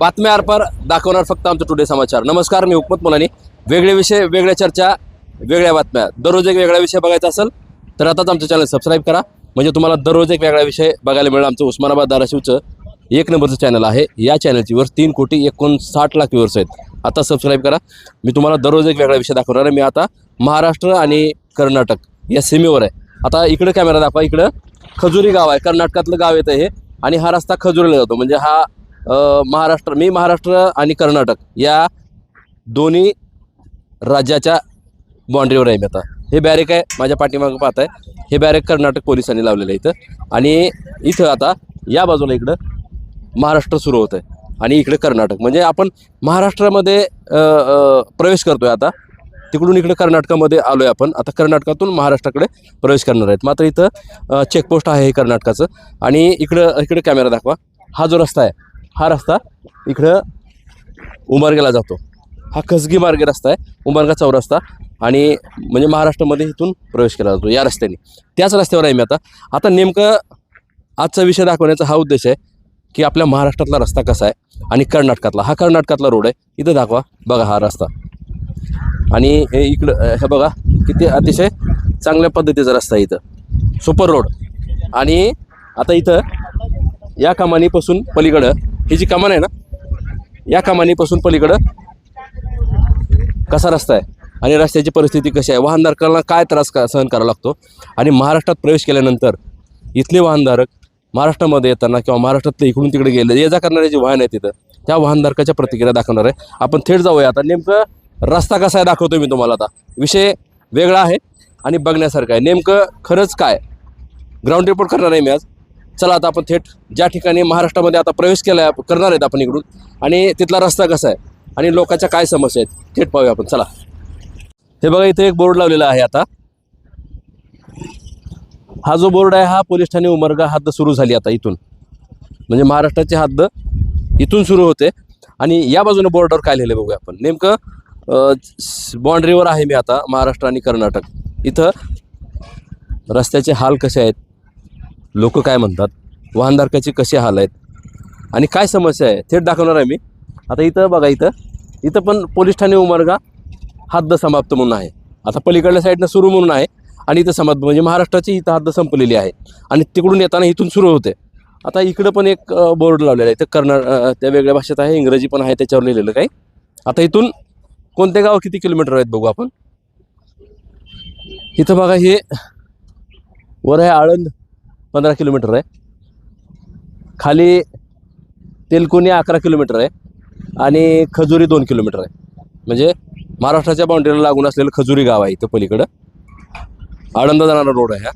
बातम्या आरपार दाखवणार फक्त आमचं टुडे समाचार. नमस्कार मी हुकमत मुलानी. वेगळे विषय वेगळ्या चर्चा वेगळ्या बातम्या. दररोज एक वेगळा विषय बघायचा असेल तर आताच आमचं चॅनल सबस्क्राईब करा. म्हणजे तुम्हाला दररोज एक वेगळा विषय बघायला मिळेल. आमचं उस्मानाबाद धाराशिवचं एक नंबरचं चॅनल आहे. या चॅनलची तीन कोटी एकोणसाठ लाख व्ह्यूअर्स आहेत. आता सबस्क्राईब करा. मी तुम्हाला दररोज एक वेगळा विषय दाखवणार आहे. मी आता महाराष्ट्र आणि कर्नाटक या सीमेवर आहे. आता इकडं कॅमेरा दाखवा. इकडं खजुरी गाव आहे. कर्नाटकातलं गाव येतं हे. आणि हा रस्ता खजुरीला जातो. म्हणजे हा महाराष्ट्र मी महाराष्ट्र आणि कर्नाटक या दोन्ही राज्याच्या बाँड्रीवर आहे मी आता. हे बॅरेक आहे माझ्या पाठीमागं पाहत आहे. हे बॅरेक कर्नाटक पोलिसांनी लावलेलं आहे इथं. आणि इथं आता या बाजूला इकडं महाराष्ट्र सुरू होतं आहे. आणि इकडे कर्नाटक. म्हणजे आपण महाराष्ट्रामध्ये प्रवेश करतो आहे आता. तिकडून इकडे कर्नाटकामध्ये आलो आहे आपण. आता कर्नाटकातून महाराष्ट्राकडे प्रवेश करणार आहेत. मात्र इथं चेकपोस्ट आहे हे कर्नाटकाचं. आणि इकडं इकडे कॅमेरा दाखवा. हा जो रस्ता आहे हा रस्ता इकडं उमरगेला जातो. हा खसगी मार्गे रस्ता आहे उमरगा चौरस्ता आणि म्हणजे महाराष्ट्रामध्ये इथून प्रवेश केला जातो या रस्त्याने. त्याच रस्त्यावर आहे मी आता. आता नेमकं आजचा विषय दाखवण्याचा हा उद्देश आहे की आपल्या महाराष्ट्रातला रस्ता कसा आहे आणि कर्नाटकातला. हा कर्नाटकातला रोड आहे. इथं दाखवा. बघा हा रस्ता. आणि हे इकडं हे बघा किती अतिशय चांगल्या पद्धतीचा रस्ता आहे इथं. Super road. आणि आता इथं या कामानीपासून पलीकडं ही जी कमान आहे ना या कमानीपासून पलीकडं कसा रस्ता आहे आणि रस्त्याची परिस्थिती कशी आहे? वाहनधारकांना काय त्रास का सहन करावा लागतो? आणि महाराष्ट्रात प्रवेश केल्यानंतर इथले वाहनधारक महाराष्ट्रामध्ये येताना किंवा महाराष्ट्रातले इकडून तिकडे गेले ये जा करणारे जे वाहन आहे तिथं त्या वाहनधारकाच्या प्रतिक्रिया दाखवणार आहे. आपण थेट जाऊया. आता नेमकं रस्ता कसा आहे दाखवतो मी तुम्हाला आता. विषय वेगळा आहे आणि बघण्यासारखा आहे. नेमकं खरंच काय? ग्राउंड रिपोर्ट करणार आहे मी आज. चला आता आपण थेट ज्या ठिकाणी महाराष्ट्रामध्ये आता प्रवेश केला आहे करणार आहेत आपण इकडून. आणि तिथला रस्ता कसा आहे? आणि लोकांच्या काय समस्या आहेत? थेट पाहूया आपण. चला. हे बघा इथे एक बोर्ड लावलेला आहे आता. हा जो बोर्ड आहे हा पोलीस ठाणे उमरगा हद्द सुरू झाली आता इथून. म्हणजे महाराष्ट्राची हद्द इथून सुरू होते. आणि या बाजूने बॉर्डर काय लिहिलं बघूया आपण. नेमकं बाँड्रीवर आहे मी आता महाराष्ट्र आणि कर्नाटक. इथं रस्त्याचे हाल कसे आहेत? लोक काय म्हणतात? वाहनधारकाचे कसे हाल आहेत? आणि काय समस्या आहे? थेट दाखवणार आहे मी. आता इथं बघा इथं. इथं पण पोलीस ठाणे उमरगा हद्द समाप्त म्हणून आहे. आता पलीकडल्या साईडनं सुरू म्हणून आहे. आणि इथं समाप्त म्हणजे महाराष्ट्राची इथं हद्द संपलेली आहे. आणि तिकडून येताना इथून सुरू होते. आता इकडं पण एक बोर्ड लावलेला आहे. इथं कर्नाट त्या वेगळ्या भाषेत आहे इंग्रजी पण आहे त्याच्यावर लिहिलेलं काही. आता इथून कोणते गाव किती किलोमीटर आहेत बघू आपण? इथं बघा हे वर आहे आळंद. पंधरा किलोमीटर आहे. खाली तेलकोनी अकरा किलोमीटर आहे आणि खजुरी दोन किलोमीटर आहे. म्हणजे महाराष्ट्राच्या बाउंड्रीला लागून असलेलं खजुरी गाव आहे इथं पलीकडं. आळंदा जाणारा रोड आहे हा.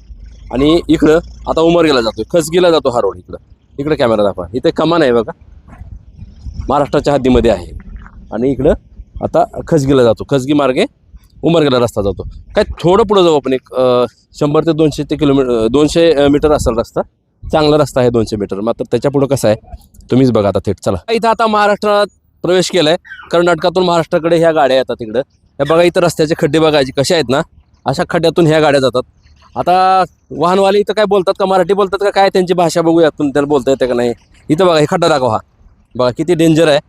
आणि इकडं आता उमरगेला जातो खसगीला जातो हा रोड इकडं. इकडं कॅमेरा दाखवा. इथे कमान आहे बघा. महाराष्ट्राच्या हद्दीमध्ये आहे. आणि इकडं आता खसगीला जातो. खसगी मार्गे उमरगेला रस्ता जातो. काय थोडं पुढं जाऊ आपण एक शंभर ते दोनशे ते किलोमीटर दोनशे मीटर असेल रस्ता. चांगला रस्ता आहे दोनशे मीटर. मात्र त्याच्या पुढं कसं आहे? तुम्हीच बघा आता थेट. चला. इथं आता महाराष्ट्रात प्रवेश केला आहे कर्नाटकातून महाराष्ट्राकडे ह्या गाड्या येतात तिकडं हे बघा इथं रस्त्याचे खड्डे बघायचे. कसे आहेत ना? अशा खड्ड्यातून ह्या गाड्या जातात. आता वाहनवाले इथं काय बोलतात का? मराठी बोलतात का? काय त्यांची भाषा बघूया तुम्ही त्याला बोलता येते का नाही? इथं बघा हे खड्डा दाखवा हा. बघा किती डेंजर आहे.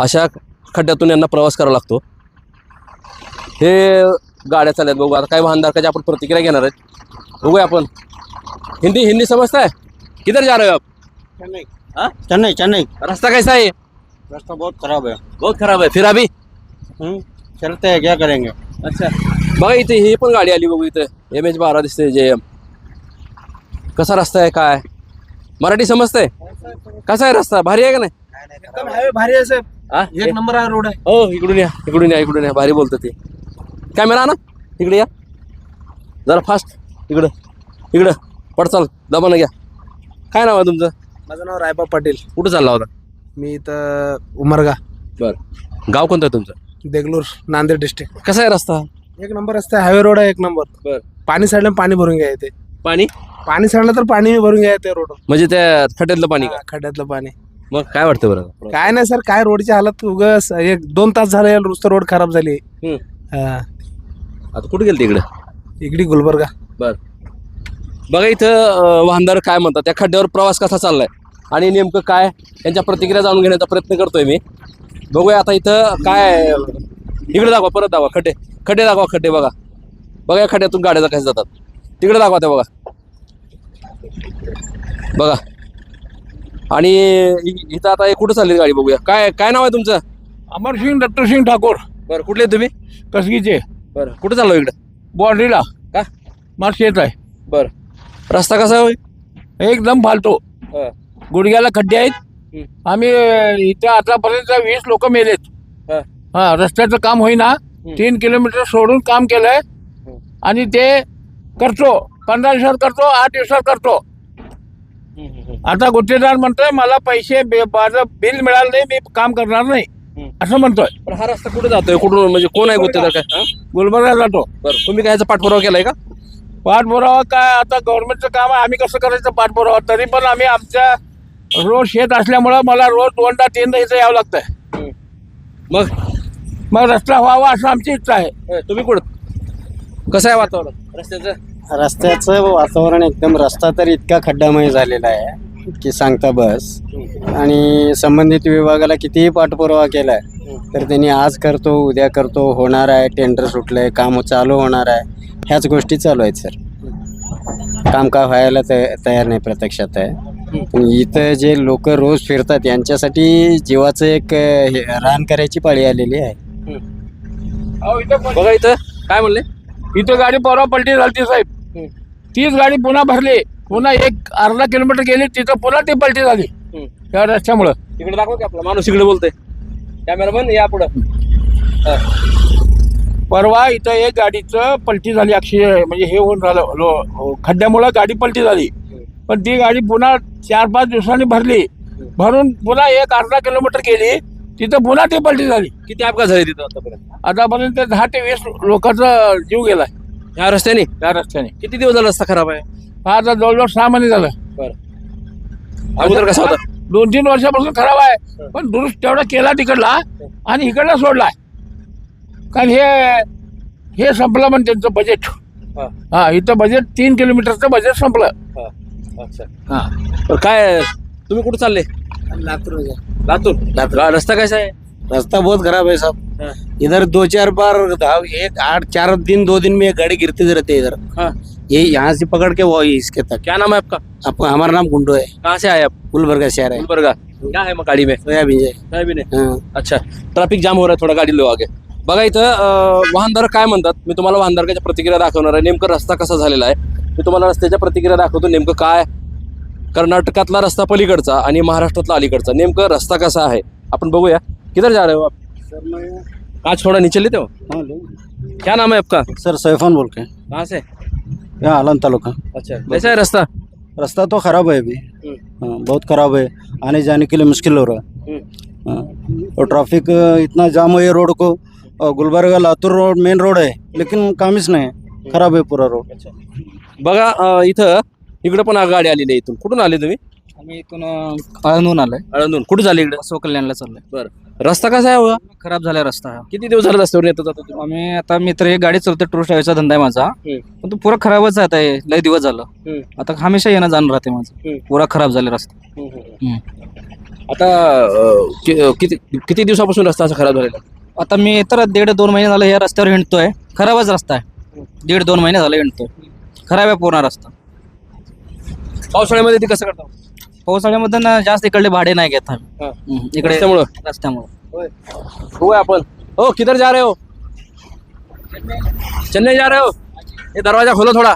अशा खड्ड्यातून यांना प्रवास करावा लागतो. हे गाड्या चालल्यात बघू. आता काय वाहनधारकाची आपण प्रतिक्रिया घेणार आहेत बघूया आपण. हिंदी हिंदी समजता है किधर जा रहे हो आप? चेन्नई. हाँ? चेन्नई चेन्नई. रास्ता कैसा है ये? रास्ता बहुत खराब है। बहुत खराब है. फिर अभी? हम्म, चलते हैं क्या करेंगे? अच्छा. बघा इथे ही पण गाडी आली बघू इथं. एम एच बारा दिसते जे. एम कसा रस्ता आहे काय? मराठी समजतंय? कसा आहे रस्ता? भारी आहे का नाही? एकदम भारी है साहब. हा? एक नंबर आहे रोड आहे. हो इकडून या इकडून या इकडून या. भारी बोलतं ते. कॅमेरा ना इकडे या. जरा फास्ट इकडं. इकडं. पडचाल दबानं घ्या. काय नाव आहे तुमचं? माझं नाव रायबा पाटील. कुठं चालला होता? मी इथं उमरगा. बरं. गाव कोणतं आहे तुमचं? देगलूर नांदेड डिस्ट्रिक्ट कसा आहे रस्ता? एक नंबर रस्ता आहे. हायवे रोड आहे एक नंबर. बरं. पाणी साडलं पाणी भरून घ्या येते पाणी पाणी साडलं तर पाणी भरून घ्या येते रोड म्हणजे त्या खड्ड्यातलं पाणी का? खड्ड्यातलं पाणी. मग काय वाटतं बरं? काय नाही सर काय रोडची हालत उगस. एक दोन तास झाले नुसतं रोड खराब झाली. हम्म. हा. आता कुठे गेलं तिकडे इकडे गुलबर्गा. बर. बघा इथं अं, वाहनदार काय म्हणतात त्या खड्ड्यावर प्रवास कसा चाललाय? आणि नेमकं काय? त्यांच्या प्रतिक्रिया जाणून घेण्याचा प्रयत्न करतोय मी. बघूया आता इथं काय. इकडे दाखवा परत दाखवा खड्डे. खड्डे दाखवा खड्डे बघा. बघा या खड्ड्यातून गाड्या कशा जातात. तिकडे दाखवा ते बघा. बघा. आणि इ- इथं आता हे कुठं चालली गाडी बघूया. काय काय नाव आहे तुमचं? अमरसिंग दत्तसिंग ठाकूर. बरं कुठले तुम्ही? कसगीचे. बरं. कुठं चाललो इकडं? बाँड्रीला का? माझं शेत आहे बरं. रस्ता कसा होय? एकदम फालतो. हं. गुडघ्याला खड्डे आहेत. हं. आम्ही अं, इथे आतापर्यंत वीस लोक मेलेत. हं. हा रस्त्याचं काम होईना. तीन किलोमीटर सोडून काम केलंय. आणि ते करतो. पंधरा दिवसात करतो आठ दिवसात करतो. आता गुत्तेदार म्हणतोय मला पैसे बे- माझं बिल मिळालं नाही मी काम करणार नाही. असं म्हणतोय. पण हा रस्ता कुठे जातोय? कुठून? म्हणजे कोण आहे गुत्तेदार काय? हं? गुलबर्गा जातो. बरं. तुम्ही काय याचा पाठपुरावा केलाय का? पाठपुरावा काय? आता गव्हर्नमेंटचं काम आहे. आम्ही कसं करायचं पाठपुरावा? तरी पण आम्ही आमच्या रोज शेत असल्यामुळं मला रोज दोनदा तीनदा इथं यावं लागतंय. मग? मग रस्ता व्हावा असं आमची इच्छा आहे. होय, तुम्ही कुठं? कसं आहे वातावरण? रस्त्याचं? रस्त्याचं वातावरण एकदम रस्ता तर इतका खड्डामय झालेला आहे. की सांगता बस. आणि संबंधित विभागाला कितीही पाठपुरावा केलाय तर त्यांनी आज करतो उद्या करतो होणार आहे टेंडर सुटलंय काम चालू होणार आहे. ह्याच गोष्टी चालू आहेत सर. काम का व्हायला तय- तयार नाही प्रत्यक्षात आहे. पण इथं जे लोक रोज फिरतात यांच्यासाठी जीवाचं एक हे, रान करायची पाळी आलेली आहे. अहो, इथं पण- बघा इथं. काय म्हणले? इथं गाडी परवा पलटी झाली साहेब. तीच गाडी पुन्हा भरली. पुन्हा एक अर्धा किलोमीटर गेली तिथं पुन्हा ती पलटी झाली. त्या रस्त्यामुळं. तिकडे दाखवा की आपला. माणूस इकडे बोलतोय. कॅमेरामन या पुढं. परवा इथं एक गाडीचं पलटी झाली अक्षय म्हणजे हे होऊन झालं. लो- खड्ड्यामुळं गाडी पलटी झाली. पण ती गाडी पुन्हा चार पाच दिवसांनी भरली. भरून पुन्हा एक अर्धा किलोमीटर गेली तिथं पुन्हा ती पलटी झाली. किती अपघात झाले तिथं आतापर्यंत? आतापर्यंत दहा ते वीस लोकांचा जीव गेलाय. ह्या रस्त्याने? त्या रस्त्याने. किती दिवस झाला रस्ता खराब आहे? हा आता जवळजवळ सहा महिने झालं. बरं. अगोदर कसा होता? दोन तीन वर्षापासून खराब आहे. पण दुरुस्त तेवढा केला तिकडला आणि इकडला सोडलाय कारण हे हे संपलं पण त्यांचं बजेट हा, हा इथं बजेट तीन किलोमीटरचं बजेट संपलं. हा. अच्छा. हा. तर काय तुम्ही कुठे चालले? लातूर? लातूर. रस्ता कसा आहे? रास्ता बहुत खराब है साहब। इधर दो चार बार धाव एक आठ चार दिन दो दिन में एक गाड़ी गिरती रहती है इधर। हाँ। ये यहाँ से पकड़ के वो इसके तक। क्या नाम है आपका? आपको हमारा नाम गुंडो है। कहाँ से आए आप? गुलबर्गा शहर है। गुलबर्गा। क्या है मग गाड़ी में? सोयाबीन है। सोयाबीन है? हाँ। अच्छा ट्रॅफिक जाम हो रहा है थोडा गाडी लो आगे। बघा इथं अं, वाहनधारक काय म्हणतात? मी तुम्हाला वाहनधारकाच्या प्रतिक्रिया दाखवणार आहे. नेमकं रस्ता कसा झालेला आहे? मी तुम्हाला रस्त्याच्या प्रतिक्रिया दाखवतो. नेमकं काय कर्नाटकातला रस्ता पलीकडचा आणि महाराष्ट्रातला अलीकडचा. नेमकं रस्ता कसा आहे? आपण बघूया. किधर जा रहे हो आप? सर मैं आज थोड़ा नीचे लेते हो? क्या नाम है आपका? सर सैफान बोल के। कहाँ से? यहाँ आलम तालुका। अच्छा कैसा है रास्ता? रास्ता तो खराब है अभी। हाँ, बहुत खराब है। आने जाने के लिए मुश्किल हो रहा है। हाँ, और ट्रैफ़िक इतना जाम है रोड को। और Gulbarga Latur road main road है लेकिन कामच नाही है। खराब है पूरा रोड बघा अं, इथं इकडं पण गाडी आलेली आहे इथून. कुठून आले तुम्ही? आम्ही इथून आळंदून आलोय. आळंदून कुठे झाले इकडे? बसव कल्याणला चाललोय. बरं. रस्ता कसा आहे हो? खराब झालाय रस्ता. हा किती दिवस झाले रस्त्यावर येतात आता तुम्ही? आम्ही आता मित्र एक गाडी चालवतो टूर ड्रायव्हरचा धंदा आहे माझा. पण तो पुरा खराबच आहे आता हे. लय दिवस झालं. हम्म. आता हमेशा येणं जाणं राहते माझं. हम्म. पुरा खराब झाले रस्ता. हम्म. आता अं, कि- अं, किती किती दिवसापासून रस्ता असा खराब झालेला आता मी तर दीड दोन महिने झालं या रस्त्यावर हिंडतोय. खराबच रस्ता आहे. दीड दोन महिने झालं हिंडतोय. खराब आहे पूर्ण रस्ता. पावसाळ्यामध्ये ते कसं करता? पावसाळ्यामध्ये ना जास्त इकडले भाडे नाही घेत आम्ही. हा. हम्म. इकडे रस्त्यामुळं? रस्त्यामुळे. हुआ अपन ओ किधर जा रहे हो? चेन्नई जा रहे हो? ये दरवाज़ा खोलो थोड़ा.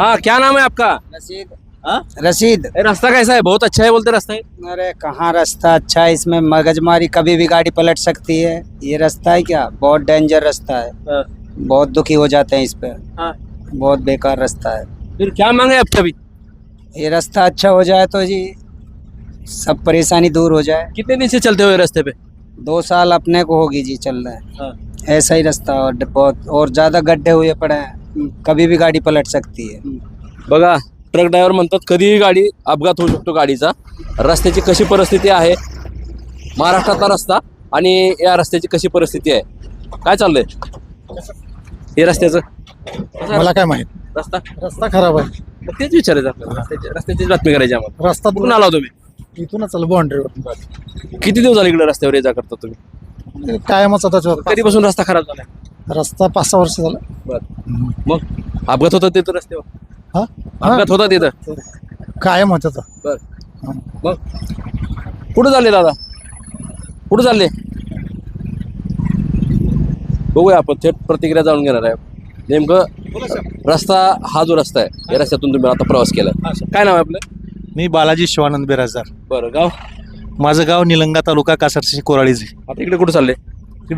हाँ क्या नाम है आपका? रसीद हाँ? रसीद ये रास्ता कैसा है? बहुत अच्छा है बोलते रास्ता है। अरे कहाँ रास्ता अच्छा है? इसमें मगजमारी कभी भी गाड़ी पलट सकती है। ये रास्ता है क्या? बहुत डेंजर रास्ता है। हाँ, बहुत दुखी हो जाते हैं इस पे। हाँ। बहुत बेकार रास्ता है। फिर क्या मांगे आपका भी ये रास्ता अच्छा हो जाए तो जी सब परेशानी दूर हो जाए। कितने दिन से चलते हुए रास्ते पे? दो साल अपने को होगी जी चल रहा है। हाँ। ऐसा ही रास्ता और बहुत और ज़्यादा गड्ढे हुए पड़े हैं। कभी भी गाड़ी पलट सकती है। बघा ट्रक ड्रायव्हर म्हणतात कधीही गाडी अपघात होऊ शकतो गाडीचा. रस्त्याची कशी परिस्थिती आहे? महाराष्ट्रातला रस्ता आणि या रस्त्याची कशी परिस्थिती आहे? काय चाललंय? हे रस्त्याचं? मला काय माहीत. रस्ता? रस्ता खराब आहे. मग तेच विचारायचं आपल्याला. रस्त्याची रस्त्याचीच बातमी करायची आम्हाला. रस्ता कुठून आला हो तुम्ही? इथूनच चालू बाउंड्रीवर किती दिवस झाले इकडे रस्त्यावर ये जा करता तुम्ही? कायमच आता जो- कधीपासून रस्ता खराब झालाय? रस्ता पाच सहा वर्ष झाला. बर. मग अपघात होता तिथं रस्त्यावर? हा? अपघात होता तिथं कायम होत बर. मग कुठं चालले दादा? कुठं चालले? बघूया आपण थेट प्रतिक्रिया जाणून घेणार आहे. नेमकं रस्ता हा जो रस्ता आहे या रस्त्यातून तुम्ही आता प्रवास केला काय नाव आहे आपलं? मी बालाजी शिवानंद बिराजदार. बरं गाव? माझं गाव निलंगा तालुका कासारशी कोराळीचे आता इकडे कुठं चालले?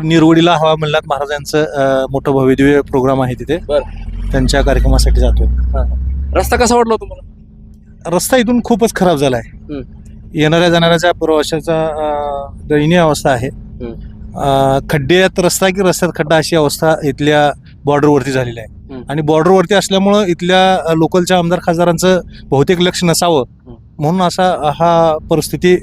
निरवडीला हवा मल्हार महाराजांचं अं, मोठं भव्यदिव्य प्रोग्राम आहे तिथे. बरं. त्यांच्या कार्यक्रमासाठी जातो रस्ता कसा वाटला तुम्हाला? रस्ता इथून खूपच खराब झाला आहे. येणाऱ्या जाणाऱ्याच्या प्रवाशाचा अं, दयनीय अवस्था आहे खड्ड्यात रस्ता की रस्त्यात खड्डा अशी अवस्था इथल्या बॉर्डरवरती झालेली आहे. आणि बॉर्डरवरती असल्यामुळं इथल्या लोकलच्या आमदार खासदारांचं बहुतेक लक्ष नसावं. म्हणून असा हा परिस्थिती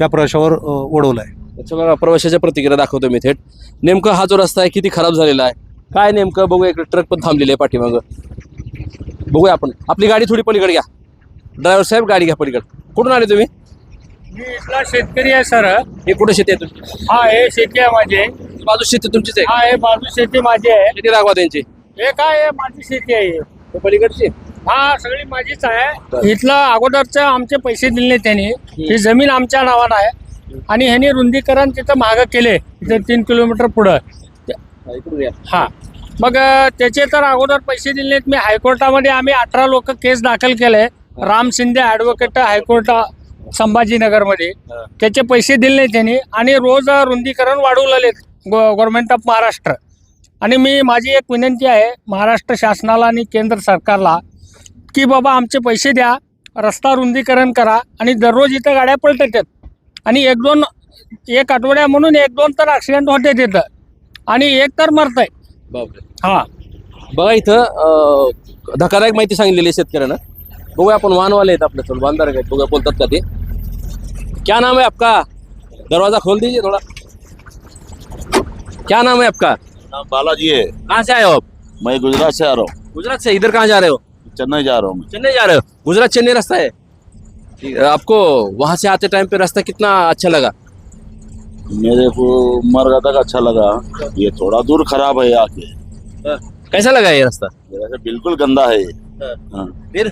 या प्रवाशावर ओढवला आहे बघा प्रवाशाच्या प्रतिक्रिया दाखवतो मी थेट. नेमकं हा जो रस्ता आहे किती खराब झालेला आहे? काय नेमकं? बघूया इकडे ट्रक पण थांबलेली आहे पाठीमागं. बघूया आपण. आपली गाडी थोडी पलीकडे घ्या. ड्रायव्हर साहेब गाडी घ्या पलीकडे. कुठून आले तुम्ही? मी इथला शेतकरी आहे सर. हे कुठे शेती आहे तुमची? हा हे शेती आहे माझी. बाजू शेती तुमचीच आहे हा हे बाजू शेती माझी आहे. किती रागवा त्यांची? हे काय आहे माझी शेती आहे. हे पलीकडची? हा सगळी माझीच आहे. इथलं अगोदरचं आमचे पैसे दिले त्यांनी. ही जमीन आमच्या नावानं आहे. आणि ह्यांनी रुंदीकरण तिथं मागं केले. तिथं तीन किलोमीटर पुढं. हा, इकडून या. हा. मग अं, त्याचे तर अगोदर पैसे दिले नाहीत मी हायकोर्टामध्ये आम्ही अठरा लोक केस दाखल केले. Ram Shinde advocate high court संभाजीनगरमध्ये. त्याचे पैसे दिले नाही त्यांनी आणि रोज रुंदीकरण वाढवलेले गव्हर्नमेंट ऑफ महाराष्ट्र. आणि मी माझी एक विनंती आहे महाराष्ट्र शासनाला आणि केंद्र सरकारला की बाबा आमचे पैसे द्या रस्ता रुंदीकरण करा आणि दररोज इथं गाड्या पलटत आहेत आणि एक दोन एक आठवड्या म्हणून एक दोन तर ॲक्सिडेंट होते तिथं. आणि एक तर मरतंय. बापरे. हां. बघा इथं अं, धक्कादायक माहिती सांगितलेली आहे शेतकऱ्यानं. बघूया आपण वाहनवाले आहेत आपल्या बांधार आहेत. बघूया बोलतात का ते. क्या नाम है आपका? दरवाज़ा खोल दीजिए थोड़ा। क्या नाम है आपका? नाम बालाजी है। कहाँ से आए हो आप? मैं गुजरात से आ रहा हूँ। गुजरात से। इधर कहाँ जा रहे हो? चेन्नई जा रहा हूँ चेन्नई जा रहे हो? गुजरात चेन्नई रास्ता है? आपको वहाँ से आते टाइम पे रास्ता कितना अच्छा लगा? मेरे को मरगा तक अच्छा लगा। ये थोड़ा दूर खराब है आके कैसा लगा ये रास्ता? बिल्कुल गंदा है। हाँ। हाँ। फिर?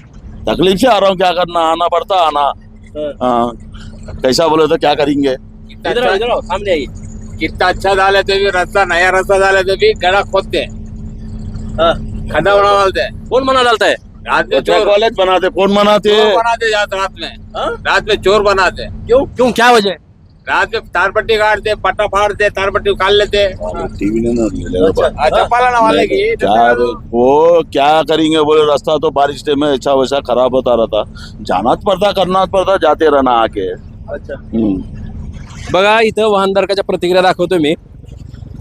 तकलीफ़ से आ रहा हूँ क्या करना? आना पड़ता आना। हाँ। कैसा बोले तो क्या करेंगे? इधर आओ, इधर आओ, सामने आइए। कितना अच्छा झालं ते बी रस्ता नया रास्ता झाला ते बी गडा खोदते हाँ, खड्डा बनवते कौन मना डालता है? रात में बच्चा चोर। कॉलेज बनाते कौन बनाते चोर बनाते जाते रात में। हाँ? रात में चोर बनाते क्यों क्यों क्या वजह है? रात में तारपट्टी काटते पट्टा फाड़ते तारपट्टी काट लेते टीवी ने ना ले लेगा बात। अच्छा वाले की क्या वो क्या करेंगे? बोले रास्ता तो बारिश टाइम में अच्छा वैसा खराब होता रहता। जाना पड़ता करना पड़ता जाते रहना आके। अच्छा। बघा इथं वाहनधारकाच्या प्रतिक्रिया दाखवतो मी.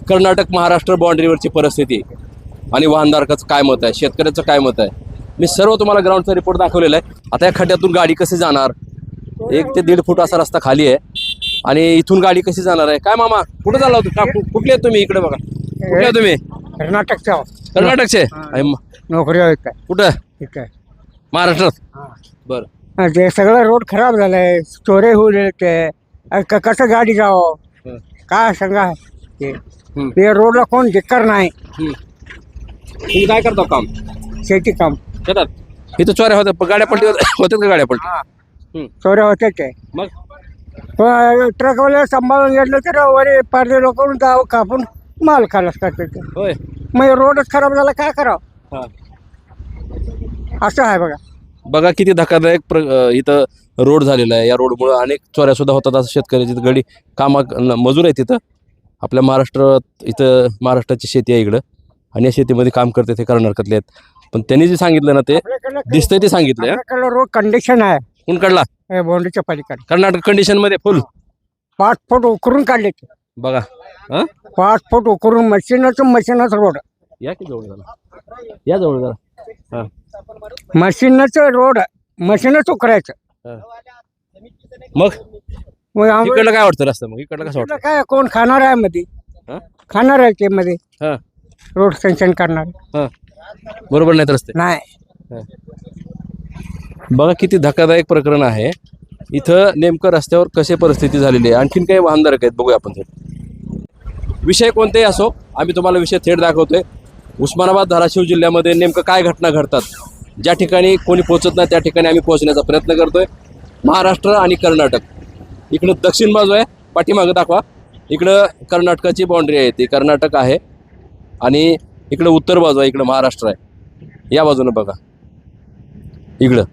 कर्नाटक महाराष्ट्र बाँड्रीवरची परिस्थिती. आणि वाहनधारकाचं काय मत आहे? शेतकऱ्याचं काय मत आहे? मी सर्व तुम्हाला ग्राउंडचा रिपोर्ट दाखवलेला आहे. आता या खड्ड्यातून गाडी कशी जाणार? एक ते दीड फूट असा रस्ता खाली आहे. आणि इथून गाडी कशी जाणार आहे? काय मामा कुठे चालला होता? कुठले तुम्ही इकडे बघा? कुठले आहे तुम्ही? कर्नाटकचा कर्नाटकचे? नोकरी आहे काय कुठं? महाराष्ट्रात? बरं. ते सगळं रोड खराब झालंय चोरे होऊ ते कसं गाडी जावं. काय सांगा? ते. ते रोडला कोण धिक्कार नाही. तुम्ही काय करता काम? शेती काम. शेतात? इथं चोऱ्या होत्या गाड्या पलटी होत्यात का गाड्या पलटी? चोऱ्या होते ते. मग? ट्रकवाले सांभाळून घेतलं तर वरी पारले लोक जाव कापून माल खालास करते ते होय. मग रोडच खराब झाला काय करावं? हा. असं आहे बघा. बघा किती धक्कादायक प्र इथं रोड झालेला आहे. या रोडमुळं अनेक चोऱ्या सुद्धा होतात असं शेतकऱ्याची गडी कामा मजूर आहे तिथं. आपल्या महाराष्ट्रात इथं महाराष्ट्राची शेती आहे इकडं. आणि या शेतीमध्ये काम करते ते कर्नाटकातले आहेत. पण त्यांनी जे सांगितलं ना ते दिसतंय ते आपल्याकडलं रोड कंडिशन आहे. कोण काढला? हे बोंडीच्या पलीकडे. कर्नाटक कंडिशनमध्ये फुल पाच फूट उकरून काढले ते. बघा हा? पाच फूट उकरून मशीनच मशीनच रोड. या की जवळ जरा या जवळ जरा मशीनच रोड मशीनच उकरायचं मग? मग आम्ही- इकडलं काय वाटतं रस्ता मग? इकडलं कसं वाटतं? काय? कोण खाणार आहे मध्ये? हा? खाणार आहे ते मध्ये. हा. रोड सेंक्शन करणार. हा. बरोबर नाहीत रस्ते? नाही. बघा किती धक्कादायक प्रकरण आहे. इथं नेमकं रस्त्यावर कशी परिस्थिती झालेली आहे? आणखीन काही वाहनधारक आहेत बघूया आपण थेट. विषय कोणतेही असो आम्ही तुम्हाला विषय थेट दाखवतोय. उस्मानाबाद धाराशिव जिल्ह्यामध्ये नेमकं काय घटना घडतात? ज्या ठिकाणी कोणी पोहोचत नाही त्या ठिकाणी आम्ही पोहोचण्याचा प्रयत्न करतोय. महाराष्ट्र आणि कर्नाटक. इकडं दक्षिण बाजू आहे पाठीमागं दाखवा. इकडं कर्नाटकाची बाउंड्री आहे ती. कर्नाटक आहे आणि इकडं उत्तर बाजू आहे इकडं महाराष्ट्र आहे. या बाजूनं बघा. इकडं.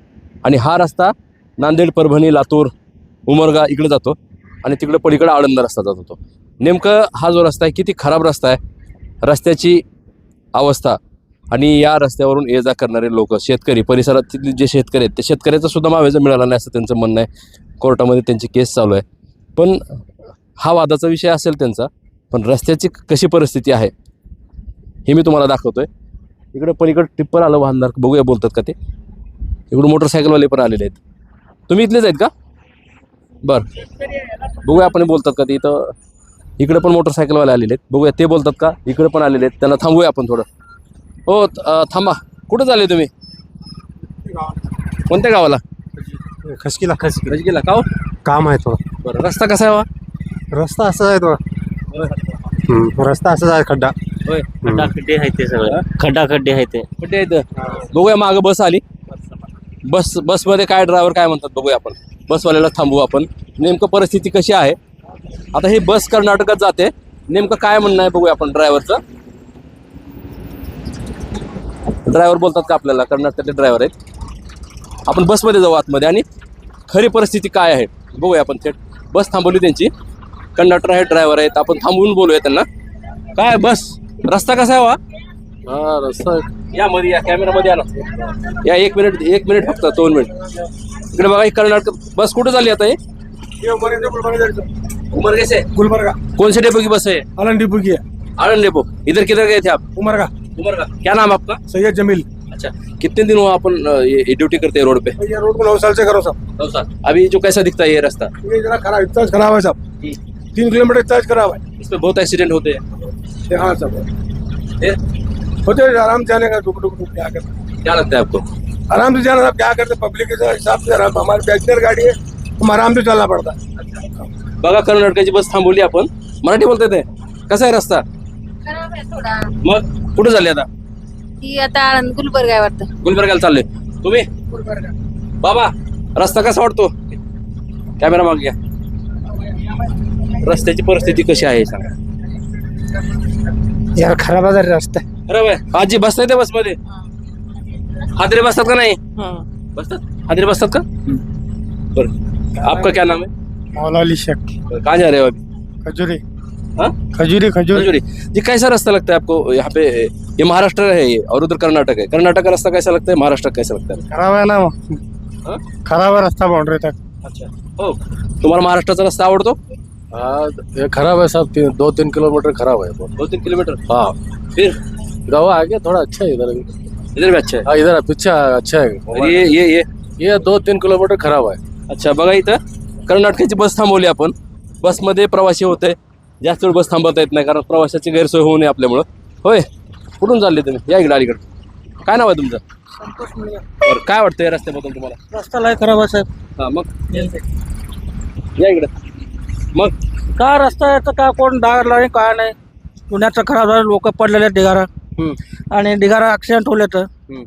आणि हा रस्ता नांदेड परभणी लातूर उमरगा इकडं जातो आणि तिकडं पलीकडं आळंद रस्ता जात होतो. नेमकं हा जो रस्ता आहे किती खराब रस्ता आहे? रस्त्याची अवस्था आणि या रस्त्यावरून ये जा करणारे लोक शेतकरी परिसरातील जे शेतकरी आहेत ते शेतकऱ्याचा सुद्धा मावेजा मिळाला नाही असं त्यांचं म्हणणं आहे. कोर्टामध्ये त्यांची केस चालू आहे. पण हा वादाचा विषय असेल त्यांचा पण रस्त्याची कशी परिस्थिती आहे हे मी तुम्हाला दाखवतोय. इकडं पलीकडं टिप्पर आलं वाहनदार बघूया बोलतात का ते. इकडून मोटरसायकलवाले पण आलेले आहेत. तुम्ही इथलेच आहेत का? बरं. बघूया आपण बोलतात का ते इथं. इकडे पण मोटरसायकलवाले आलेले आहेत. बघूया ते बोलतात का? इकडे पण आलेले आहेत. त्यांना थांबूया आपण थोडं. हो थांबा. कुठं झाले तुम्ही? कोणत्या गावाला? खसकीला. खसकी गेला का हो? काम आहे थोडं. बरं रस्ता कसा आहे वा रस्ता असा आहे थोडा. रस्ता असाच आहे खड्डा. होय. खड्डा खड्डे आहेत ते सगळं. खड्डा खड्डे आहेत ते. कुठे इथं बघूया मागं बस आली. बस बसमध्ये काय ड्रायव्हर काय म्हणतात बघूया आपण. बसवाल्याला थांबवू आपण. नेमकं परिस्थिती कशी आहे? आता ही बस कर्नाटकात जाते. नेमकं काय म्हणणं आहे बघूया आपण ड्रायव्हरचं ड्रायव्हर बोलतात का आपल्याला? कर्नाटकातले ड्रायव्हर आहेत. आपण बसमध्ये जाऊ आतमध्ये आणि खरी परिस्थिती काय आहे? बघूया आपण थेट. बस थांबवली त्यांची. कंडक्टर आहेत ड्रायव्हर आहेत. आपण थांबवून बोलूया त्यांना. काय बस. रस्ता कसा आहे वा हा? रस्ता या मध्ये या कॅमेरामध्ये या ना. या एक मिनिट एक मिनिट फक्त दोन मिनिट इकडे बघा ही कर्नाटक बस कुठं झाली आता हे? उमरगे से गुलबर्गा कौन से डेपो की बस है? आनंद डिपो की है। आनंद डेपो। इधर किधर गए थे आप? उमरगा। उमरगा। क्या नाम आपका? सैयद जमील। अच्छा कितने दिन हुआ अपन ये ड्यूटी करते हैं रोड पे? ये रोड को नौ साल से करो सब। नौ साल। अभी जो कैसा दिखता है ये रास्ता? ये जरा खराब इतना खराब है सब। तीन किलोमीटर इतना खराब है। इसमें बहुत एक्सीडेंट होते हैं। हाँ सब। होते हैं, आराम से जाने का टुक टुक क्या करते क्या लगता है आपको? आराम से जाना सब क्या करते पब्लिक के हिसाब से आराम हमारी पैसेंजर गाड़ी है हम आराम से चलना पड़ता है। बघा कर्नाटकाची बस थांबवली आपण. मराठी बोलते ते. कसा आहे रस्ता? खराब आहे थोडा. मग कुठे झाले आता? ती आता आळंद गुलबर्ग आहे वाटतं. गुलबर्गाला चालले तुम्ही? बाबा रस्ता कसा वाटतो? कॅमेरा माग घ्या. रस्त्याची परिस्थिती कशी आहे सांगा. यार खराब आहे रस्ता खराब आहे. आजी बसताय त्या बसमध्ये? हादरे बसतात का नाही? बसतात? हादरे बसतात का? बरं. आपका क्या नाम है मौला अली शेख। कहाँ जा रहे हो अभी? खजूरी। हाँ? खजूरी खजूरी। ये कैसा रास्ता लगता है आपको यहाँ पे? ये महाराष्ट्र है ये और उधर कर्नाटक है। कर्नाटक का रास्ता कैसा लगता है? महाराष्ट्र का कैसा लगता है? खराब आहे ना हाँ? खराब आहे रस्ता बाउंड्री तक। अच्छा। हो तुम्हाला महाराष्ट्राचा रस्ता आवडतो? ये खराब है सब तीन, दो तीन किलोमीटर खराब है दो तीन किलोमीटर? हाँ। फिर? गाँव आगे थोड़ा अच्छा है इधर इधर भी अच्छा है? हाँ इधर पीछे अच्छा और है। ये ये ये? ये दो तीन किलोमीटर खराब है। अच्छा बघा इथं कर्नाटकाची बस थांबवली आपण. बसमध्ये प्रवासी होते. जास्त वेळ बस थांबवता येत नाही कारण प्रवाशाची गैरसोय होऊ नये आपल्यामुळं. होय? कुठून चालले तुम्ही? या इकडे अलीकडे. काय नाव आहे तुमचं? बरं काय वाटतं या रस्त्याबद्दल तुम्हाला? रस्ता लय खराब आहे साहेब. हां मग? या इकडे. मग? का रस्ता आहे का कोण डाग नाही काय नाही? पुण्याचं खराब झालं लोक पडलेले आहेत ढिगारा. हम्म, आणि ढिगारा ॲक्सिडेंट होले तर हम्म,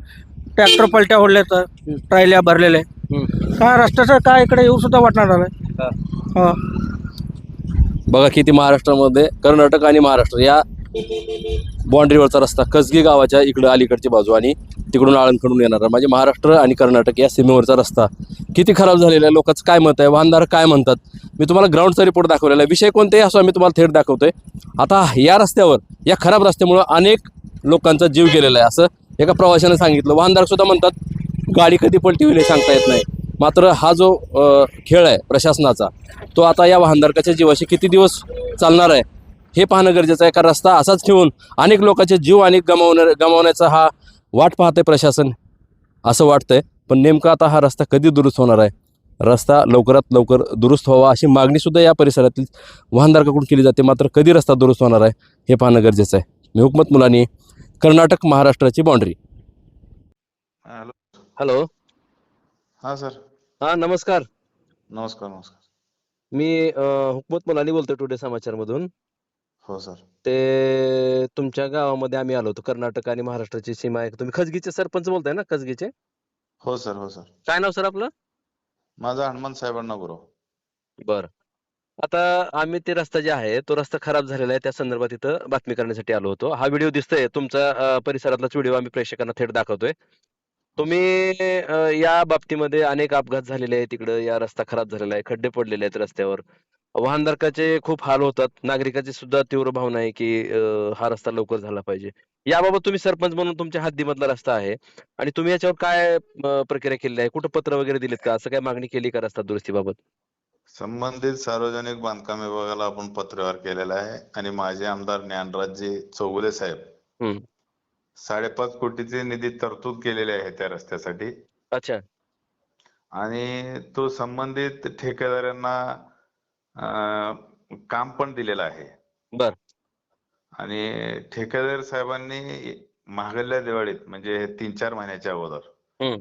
ट्रॅक्टर पलट्या होले तर ट्रायल्या भरलेले. काय रस्त्याचं काय इकडे येऊ सुद्धा वाटणार हा. हा. बघा किती महाराष्ट्रामध्ये कर्नाटक आणि महाराष्ट्र या बाँड्रीवरचा रस्ता कसगी गावाच्या इकडं अलीकडची बाजू आणि तिकडून आळंदकडून येणारा म्हणजे महाराष्ट्र आणि कर्नाटक या सीमेवरचा रस्ता किती खराब झालेला आहे लोकांचं काय मत आहे वाहनदार काय म्हणतात? मी तुम्हाला ग्राउंडचा रिपोर्ट दाखवलेला आहे. विषय कोणतेही असो आम्ही तुम्हाला थेट दाखवतोय. आता या रस्त्यावर या खराब रस्त्यामुळं अनेक लोकांचा जीव गेलेला आहे. असं एका प्रवाशानं सांगितलं. वाहनदार सुद्धा म्हणतात गाडी कधी पलटी होईल हे सांगता येत नाही. मात्र हा जो खेळ आहे प्रशासनाचा तो आता या वाहनधारकाच्या जीवाशी किती दिवस चालणार आहे हे पाहणं गरजेचं आहे. का रस्ता असाच ठेवून अनेक लोकांचे जीव अनेक गमावणार गमावण्याचा हा वाट पाहते प्रशासन असं वाटतंय. पण नेमका आता हा रस्ता कधी दुरुस्त होणार आहे? रस्ता लवकरात लवकर दुरुस्त व्हावा अशी मागणीसुद्धा या परिसरातील वाहनधारकाकडून केली जाते. मात्र कधी रस्ता दुरुस्त होणार आहे हे पाहणं गरजेचं आहे. मी हुकमत मुलांनी कर्नाटक महाराष्ट्राची बाउंड्री. हॅलो हा सर. हा नमस्कार. नमस्कार नमस्कार. मी अ, हुकमत मुलानी बोलतोय टुडे समाचारमधून. हो सर. ते तुमच्या गावामध्ये आम्ही आलो होतो कर्नाटक आणि महाराष्ट्राची सीमा आहे. तुम्ही खजगीचे सरपंच बोलताय ना खजगीचे? हो सर हो सर. काय नाव सर आपलं? माझा हनुमान साहेबांना गुरव बर. आता आम्ही ते रस्ता जे आहे तो रस्ता खराब झालेला आहे. त्या संदर्भात इथं बातमी करण्यासाठी आलो होतो. हा व्हिडिओ दिसतोय. तुमचा अ, परिसरातलाच व्हिडिओ आम्ही प्रेक्षकांना थेट दाखवतोय. तुम्ही अ, या बाबतीमध्ये अनेक अपघात झालेले आहेत तिकडं या रस्ता खराब झालेला आहे. खड्डे पडलेले आहेत रस्त्यावर. वाहनधारकाचे खूप हाल होतात. नागरिकाची सुद्धा तीव्र भावना आहे की अ, हा रस्ता लवकर झाला पाहिजे. याबाबत तुम्ही सरपंच म्हणून तुमच्या हद्दीमधला रस्ता आहे आणि तुम्ही याच्यावर काय अ, प्रक्रिया केलेली आहे? कुठं पत्र वगैरे दिलेत का? असं काय मागणी केली का रस्ता दुरुस्तीबाबत? संबंधित सार्वजनिक बांधकाम विभागाला आपण पत्रव्यवहार केलेला आहे आणि माझे आमदार ज्ञानराजजी चौगुले साहेब हम्म. साडेपाच कोटीचे निधी तरतूद केलेले आहे त्या रस्त्यासाठी. अच्छा. आणि तो संबंधित ठेकेदारांना अं, काम पण दिलेलं आहे. बर. आणि ठेकेदार साहेबांनी महागल्या दिवाळीत म्हणजे तीन चार महिन्याच्या अगोदर हम्म.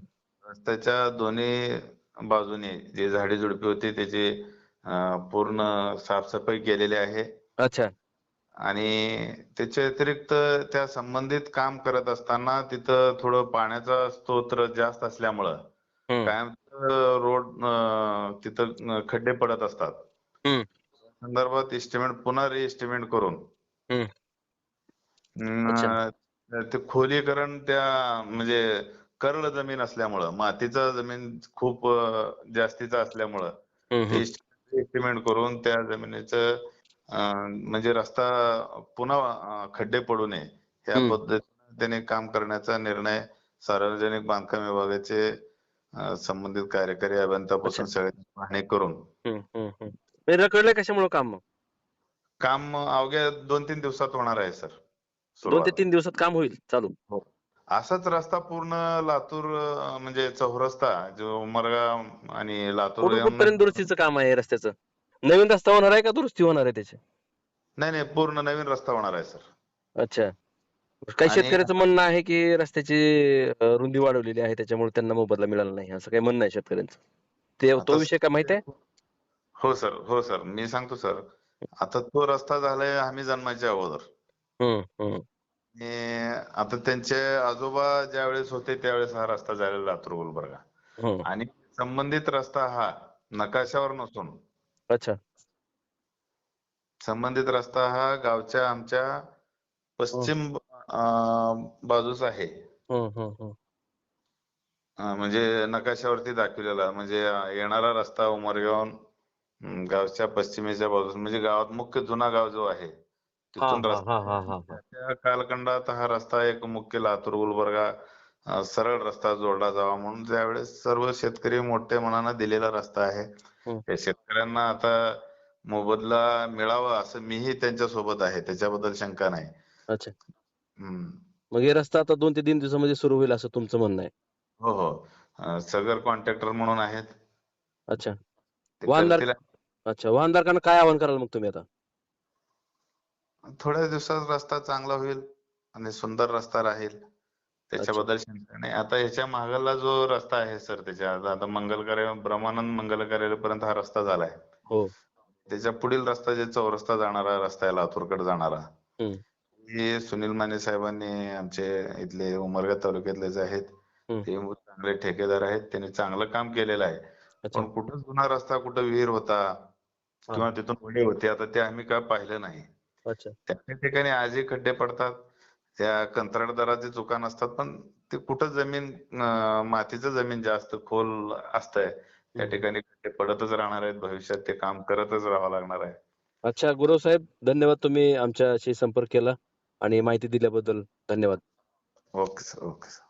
रस्त्याच्या दोन्ही बाजूने जे झाडी झुडपी होती त्याची अं, पूर्ण साफसफाई केलेली आहे. अच्छा. आणि त्याच्या व्यतिरिक्त त्या संबंधित काम करत असताना तिथं थोडं पाण्याचा स्तोत्र जास्त असल्यामुळं हम्म. कायम रोड तिथं खड्डे पडत असतात हम्म. संदर्भात एस्टिमेट पुन्हा रिएस्टिमेट करून हम्म. अं, ते खोलीकरण त्या म्हणजे करड जमीन असल्यामुळं मातीचा जमीन खूप अं, जास्तीचा असल्यामुळं हम्म, ते हम्म. एस्टिमेट करून त्या जमिनीचं म्हणजे रस्ता पुन्हा खड्डे पडू नये. या. पद्धतीने त्याने काम करण्याचा निर्णय सार्वजनिक बांधकाम विभागाचे संबंधित कार्यकारी अभियंतापासून सगळे पाहणी करून. हे रखडलंय कशामुळे काम मग? काम अवघ्या दोन तीन दिवसात होणार आहे सर. दोन ते तीन दिवसात काम होईल चालू. असाच रस्ता पूर्ण लातूर म्हणजे चौरस्ता जो उमरगा आणि लातूर दुरुस्तीचं काम आहे रस्त्याचं? नवीन रस्ता होणार आहे का? दुरुस्ती होणार आहे त्याची? नाही नाही पूर्ण नवीन रस्ता होणार आहे सर. अच्छा. काही आणि- शेतकऱ्याचं म्हणणं आहे की रस्त्याची अ, रुंदी वाढवलेली आहे त्याच्यामुळे त्यांना मोबदला मिळाला नाही असं काही म्हणणं आहे शेतकऱ्यांचं? ते तो आता- विषय काय माहीत आहे? हो सर. हो सर. मी सांगतो सर. आता तो रस्ता झालाय आम्ही जन्माच्या अगोदर. हम्म, हम्म. आणि आता त्यांचे आजोबा ज्यावेळेस होते त्यावेळेस हा रस्ता झालेला लातूर गुलबर्गा. हम्म. आणि संबंधित रस्ता हा नकाशावर नसून अच्छा संबंधित रस्ता हा गावच्या आमच्या पश्चिम अं, बाजूस आहे हम्म. अं, म्हणजे नकाशावरती दाखवलेला म्हणजे अं, येणारा रस्ता उमरगावून अं, गावच्या पश्चिमेच्या बाजूस म्हणजे गावात मुख्य जुना गाव जो आहे हा तिथून हा रस्ता हा हा हा हा. त्या कालखंडात हा रस्ता एक मुख्य लातूर गुलबर्गा अं, सरळ रस्ता जोडला जावा म्हणून त्यावेळेस सर्व शेतकरी मोठ्या मनानं दिलेला रस्ता आहे हम्म. त्या शेतकऱ्यांना आता मोबदला मिळावा असं मीही त्यांच्यासोबत आहे. त्याच्याबद्दल शंका नाही. अच्छा. हम्म. मग हे रस्ता आता दोन ते तीन दिवसामध्ये सुरू होईल असं तुमचं म्हणणं आहे? हो हो. अं, सगर कॉन्ट्रॅक्टर म्हणून आहेत. अच्छा. ते वाहनदार- करतील. अच्छा वाहनधारकांना काय आवाहन कराल मग तुम्ही आता? थोड्या दिवसात रस्ता चांगला होईल आणि सुंदर रस्ता राहील. त्याच्याबद्दल शंका नाही. आता ह्याच्या मागला जो रस्ता आहे सर त्याच्या आता मंगलकार्य ब्रह्मानंद मंगल कार्यालयापर्यंत हा रस्ता झालाय हो. त्याच्या पुढील रस्ता जे चौरस्ता जाणारा रस्ता आहे लातूरकडे जाणारा. हे सुनील माने साहेबांनी आमचे इथले उमरगा तालुक्यातलेच आहेत हम्म. ते चांगले ठेकेदार आहेत. त्यांनी चांगलं काम केलेलं आहे. पण कुठं जुना रस्ता कुठं विहीर होता किंवा तिथून होडी होती आता ते आम्ही काय पाहिलं नाही? त्या ठिकाणी आजही खड्डे पडतात. त्या कंत्राटदाराचे चुका नसतात पण ते कुठं जमीन मातीचं जमीन जास्त खोल असतंय त्या. ठिकाणी खड्डे पडतच राहणार आहेत भविष्यात ते काम करतच राहावं लागणार आहे. अच्छा गुरव साहेब धन्यवाद तुम्ही आमच्याशी संपर्क केला आणि माहिती दिल्याबद्दल धन्यवाद. Okay sir okay sir.